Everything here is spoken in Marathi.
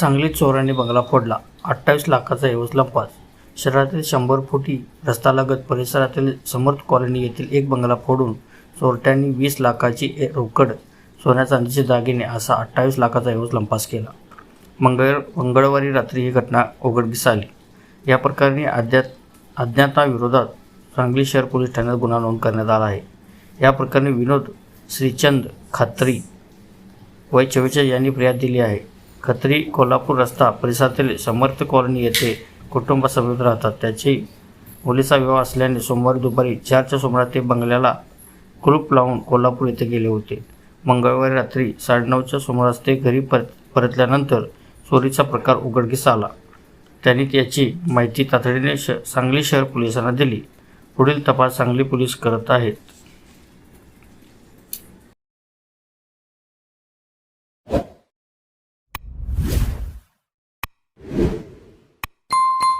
सांगलीत चोरांनी बंगला फोडला. अठ्ठावीस लाखाचा एवज लंपास शहरातील शंभर फुटी रस्तालगत परिसरातील समर्थ कॉलनी येथील एक बंगला फोडून चोरट्यांनी वीस लाखाची ए- रोकड सोन्या चांदीचे दागिने असा अठ्ठावीस लाखाचा एवज लंपास केला. मंगळ मंगळवारी रात्री ही घटना उघडकीस आली. या प्रकरणी अज्ञात अज्ञाताविरोधात सांगली शहर पोलीस ठाण्यात गुन्हा नोंद करण्यात आला आहे. या प्रकरणी विनोद श्रीचंद खात्री वय चव्वेचाळीस यांनी फिर्याद दिली आहे. खत्री कोल्हापूर रस्ता परिसरातील समर्थ कॉलनी येथे कुटुंबासमवेत राहतात. त्याची मुलीचा विवाह असल्याने सोमवारी दुपारी चारच्या सुमारात ते बंगल्याला कुलूप लावून कोल्हापूर येथे गेले होते. मंगळवारी रात्री साडेनऊच्या सुमारास ते घरी परत परतल्यानंतर चोरीचा प्रकार उघडकीस आला. त्यांनी त्याची माहिती तातडीने श सांगली शहर पोलिसांना दिली. पुढील तपास सांगली पोलीस करत आहेत.